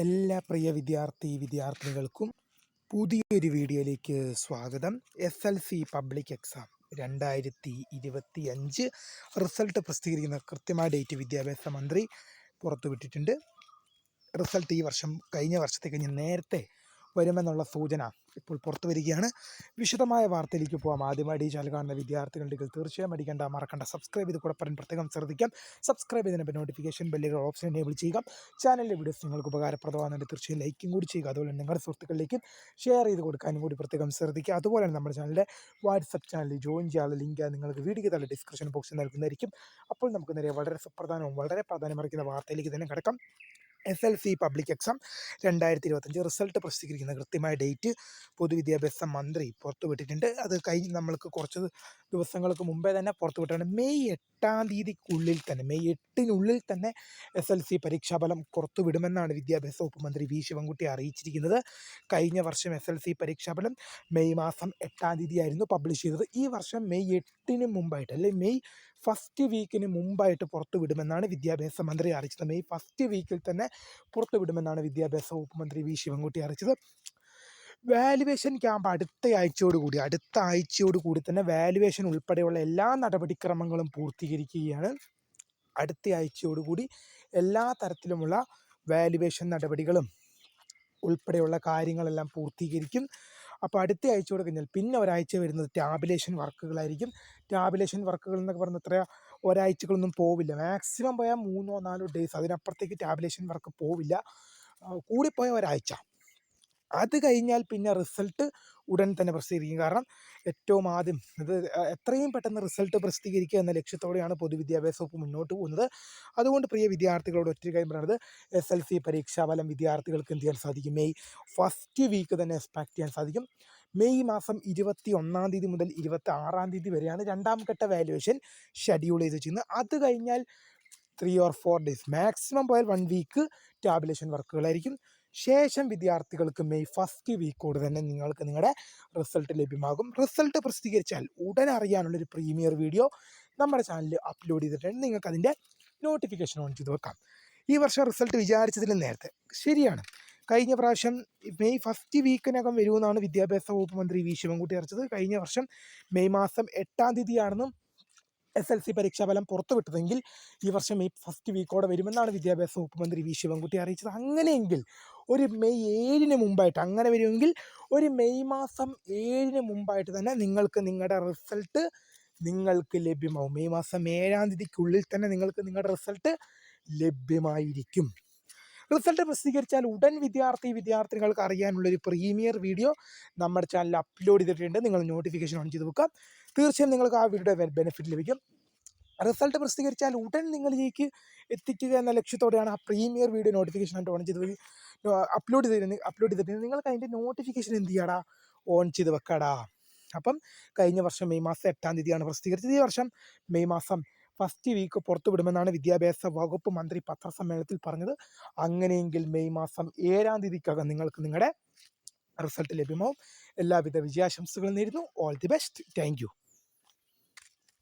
എല്ലാ പ്രിയ വിദ്യാർത്ഥി വിദ്യാർത്ഥിനികൾക്കും പുതിയൊരു വീഡിയോയിലേക്ക് സ്വാഗതം. S L C public exam രണ്ടായിരത്തി ഇരുപത്തി അഞ്ച് റിസൾട്ട് പ്രസിദ്ധീകരിക്കുന്ന കൃത്യമായ ഡേറ്റ് വിദ്യാഭ്യാസ മന്ത്രി പുറത്തുവിട്ടിട്ടുണ്ട്. റിസൾട്ട് ഈ വർഷം കഴിഞ്ഞ വർഷത്തെ കഴിഞ്ഞ് നേരത്തെ വരുമെന്നുള്ള സൂചന ഇപ്പോൾ പുറത്തു വരികയാണ്. വിശദമായ വാർത്തയിലേക്ക് പോകാം ആദ്യമായി ഈ ചാനൽ കാണുന്ന വിദ്യാർത്ഥികളുണ്ടെങ്കിൽ തീർച്ചയായും അടിക്കേണ്ട മറക്കണ്ട. സബ്സ്ക്രൈബ് ചെയ്ത് കൂടെ പറയാൻ പ്രത്യേകം ശ്രദ്ധിക്കാം. സബ്സ്ക്രൈബ് ചെയ്തതിന് നോട്ടിഫിക്കേഷൻ ബെല്ലുകൾ ഓപ്ഷൻ എനേബിൾ ചെയ്യുക. ചാനലിലെ വീഡിയോസ് നിങ്ങൾക്ക് ഉപകാരപ്രദമാകുന്നുണ്ട് തീർച്ചയായും ലൈക്കും കൂടി ചെയ്യുക. അതുപോലെ നിങ്ങളുടെ സുഹൃത്തുക്കളിലേക്കും ഷെയർ ചെയ്ത് കൊടുക്കാനും കൂടി പ്രത്യേകം ശ്രദ്ധിക്കുക. അതുപോലെ തന്നെ നമ്മുടെ ചാനലിലെ വാട്സപ്പ് ചാനലിൽ ജോയിൻ ചെയ്യാനുള്ള ലിങ്ക് നിങ്ങൾക്ക് വീഡിയോ തന്നെ ഡിസ്ക്രിപ്ഷൻ ബോക്സിൽ നൽകുന്നതായിരിക്കും. അപ്പോൾ നമുക്ക് നേരെ വളരെ സുപ്രധാനവും വളരെ പ്രാധാന്യമറിക്കുന്ന വാർത്തയിലേക്ക് തന്നെ കിടക്കാം. S L C public exam രണ്ടായിരത്തി ഇരുപത്തഞ്ച് റിസൾട്ട് പ്രസിദ്ധീകരിക്കുന്ന കൃത്യമായ ഡേറ്റ് പൊതുവിദ്യാഭ്യാസ മന്ത്രി പുറത്തുവിട്ടിട്ടുണ്ട് അത് കഴിഞ്ഞ് നമ്മൾക്ക് കുറച്ച് ദിവസങ്ങൾക്ക് മുമ്പേ തന്നെ പുറത്തുവിട്ടാണ് മെയ് എട്ടാം തീയതിക്കുള്ളിൽ തന്നെ മെയ് എട്ടിനുള്ളിൽ തന്നെ എസ് എൽ സി പരീക്ഷാഫലം പുറത്തുവിടുമെന്നാണ് വിദ്യാഭ്യാസ വകുപ്പ് മന്ത്രി വി ശിവൻകുട്ടി അറിയിച്ചിരിക്കുന്നത്. കഴിഞ്ഞ വർഷം എസ് എൽ സി പരീക്ഷാഫലം മെയ് മാസം എട്ടാം തീയതി ആയിരുന്നു പബ്ലിഷ് ചെയ്തത്. ഈ വർഷം മെയ് എട്ടിന് മുമ്പായിട്ട് അല്ലെങ്കിൽ മെയ് ഫസ്റ്റ് വീക്കിന് മുമ്പായിട്ട് പുറത്തു വിടുമെന്നാണ് വിദ്യാഭ്യാസ മന്ത്രി അറിയിച്ചത്. മെയ് ഫസ്റ്റ് വീക്കിൽ തന്നെ പുറത്തു വിടുമെന്നാണ് വിദ്യാഭ്യാസ വകുപ്പ് മന്ത്രി വി. ശിവൻകുട്ടി അറിയിച്ചത്. വാലുവേഷൻ ക്യാമ്പ് അടുത്ത ആഴ്ചയോടുകൂടി അടുത്ത ആഴ്ചയോടുകൂടി തന്നെ വാലുവേഷൻ ഉൾപ്പെടെയുള്ള എല്ലാ നടപടിക്രമങ്ങളും പൂർത്തീകരിക്കുകയാണ്. അടുത്ത ആഴ്ചയോടുകൂടി എല്ലാ തരത്തിലുമുള്ള വാലുവേഷൻ നടപടികളും ഉൾപ്പെടെയുള്ള കാര്യങ്ങളെല്ലാം പൂർത്തീകരിക്കും. അപ്പോൾ അടുത്ത ആഴ്ച കൂടെ കഴിഞ്ഞാൽ പിന്നെ ഒരാഴ്ച വരുന്നത് ടാബുലേഷൻ വർക്കുകളായിരിക്കും. ടാബുലേഷൻ വർക്കുകൾ എന്നൊക്കെ പറഞ്ഞാൽ ഇത്ര ഒരാഴ്ചകളൊന്നും പോവില്ല. മാക്സിമം പോയാൽ മൂന്നോ നാലോ ഡേയ്സ് അതിനപ്പുറത്തേക്ക് ടാബുലേഷൻ വർക്ക് പോവില്ല. കൂടിപ്പോയ ഒരാഴ്ച. അത് കഴിഞ്ഞാൽ പിന്നെ റിസൾട്ട് ഉടൻ തന്നെ പ്രസിദ്ധീകരിക്കും. കാരണം ഏറ്റവും ആദ്യം ഇത് എത്രയും പെട്ടെന്ന് റിസൾട്ട് പ്രസിദ്ധീകരിക്കുക എന്ന ലക്ഷ്യത്തോടെയാണ് പൊതുവിദ്യാഭ്യാസ വകുപ്പ് മുന്നോട്ട് പോകുന്നത്. അതുകൊണ്ട് പ്രിയ വിദ്യാർത്ഥികളോട് ഒറ്റ കാര്യം പറയുന്നത് എസ് എൽ സി പരീക്ഷാ ഫലം വിദ്യാർത്ഥികൾക്ക് എന്ത് ചെയ്യാൻ സാധിക്കും? മെയ് ഫസ്റ്റ് വീക്ക് തന്നെ എക്സ്പെക്ട് ചെയ്യാൻ സാധിക്കും. മെയ് മാസം ഇരുപത്തി ഒന്നാം തീയതി മുതൽ ഇരുപത്തി ആറാം തീയതി വരെയാണ് രണ്ടാം ഘട്ട വാല്യുവേഷൻ ഷെഡ്യൂൾ ചെയ്ത് വെച്ചിരുന്നത് അത് കഴിഞ്ഞാൽ three or four days maximum പോയാൽ വൺ വീക്ക് ടാബുലേഷൻ വർക്കുകളായിരിക്കും ശേഷം വിദ്യാർത്ഥികൾക്ക് മെയ് ഫസ്റ്റ് വീക്കോട് തന്നെ നിങ്ങൾക്ക് നിങ്ങളുടെ റിസൾട്ട് ലഭ്യമാകും. റിസൾട്ട് പ്രസിദ്ധീകരിച്ചാൽ ഉടൻ അറിയാനുള്ളൊരു പ്രീമിയർ വീഡിയോ നമ്മുടെ ചാനലിൽ അപ്ലോഡ് ചെയ്തിട്ടുണ്ട്. നിങ്ങൾക്ക് അതിന്റെ നോട്ടിഫിക്കേഷൻ ഓൺ ചെയ്ത് വെക്കാം. ഈ വർഷം റിസൾട്ട് വിചാരിച്ചതിലും നേരത്തെ. ശരിയാണ്. കഴിഞ്ഞ പ്രാവശ്യം മെയ് ഫസ്റ്റ് വീക്കിനകം വരുമെന്നാണ് വിദ്യാഭ്യാസ വകുപ്പ് മന്ത്രി വി. ശിവൻകുട്ടി അറിയിച്ചത്. കഴിഞ്ഞ വർഷം മെയ് മാസം എട്ടാം തീയതിയാണെന്നും എസ് എൽ സി പരീക്ഷാഫലം പുറത്തുവിട്ടതെങ്കിൽ ഈ വർഷം മെയ് ഫസ്റ്റ് വീക്കോടെ വരുമെന്നാണ് വിദ്യാഭ്യാസ വകുപ്പ് മന്ത്രി വി ശിവൻകുട്ടി അറിയിച്ചത്. അങ്ങനെയെങ്കിൽ ഒരു മെയ് ഏഴിന് മുമ്പായിട്ട് അങ്ങനെ വരുമെങ്കിൽ ഒരു മെയ് മാസം ഏഴിന് മുമ്പായിട്ട് തന്നെ നിങ്ങൾക്ക് നിങ്ങളുടെ റിസൾട്ട് നിങ്ങൾക്ക് ലഭ്യമാവും. മെയ് മാസം ഏഴാം തീയതിക്കുള്ളിൽ തന്നെ നിങ്ങൾക്ക് നിങ്ങളുടെ റിസൾട്ട് ലഭ്യമായിരിക്കും. റിസൾട്ട് പ്രസിദ്ധീകരിച്ചാൽ ഉടൻ വിദ്യാർത്ഥി വിദ്യാർത്ഥികൾക്ക് അറിയാനുള്ളൊരു പ്രീമിയർ വീഡിയോ നമ്മുടെ ചാനലിൽ അപ്ലോഡ് ചെയ്തിട്ടുണ്ട്. നിങ്ങൾ നോട്ടിഫിക്കേഷൻ ഓൺ ചെയ്ത് വെക്കാം തീർച്ചയായും നിങ്ങൾക്ക് ആ വീഡിയോയുടെ ബെനിഫിറ്റ് ലഭിക്കും. റിസൾട്ട് പ്രസിദ്ധീകരിച്ചാൽ ഉടൻ നിങ്ങളിലേക്ക് എത്തിക്കുക എന്ന ലക്ഷ്യത്തോടെയാണ് ആ പ്രീമിയർ വീഡിയോ നോട്ടിഫിക്കേഷൻ ആയിട്ട് ഓൺ ചെയ്ത് അപ്ലോഡ് ചെയ്തിരുന്നത് അപ്ലോഡ് ചെയ്തിട്ടുണ്ട് നിങ്ങൾക്ക് അതിന്റെ നോട്ടിഫിക്കേഷൻ എന്ത് ചെയ്യാടാ? ഓൺ ചെയ്ത് വെക്കാടാ. അപ്പം കഴിഞ്ഞ വർഷം മെയ് മാസം എട്ടാം തീയതിയാണ് പ്രസിദ്ധീകരിച്ചത്. ഈ വർഷം മെയ് മാസം ഫസ്റ്റ് വീക്ക് പുറത്തു വിടുമെന്നാണ് വിദ്യാഭ്യാസ വകുപ്പ് മന്ത്രി പത്രസമ്മേളനത്തിൽ പറഞ്ഞത്. അങ്ങനെയെങ്കിൽ മെയ് മാസം ഏഴാം തീയതിക്കകം നിങ്ങൾക്ക് നിങ്ങളുടെ റിസൾട്ട് ലഭ്യമാവും. എല്ലാവിധ വിജയാശംസകളും നേരുന്നു. All the best thank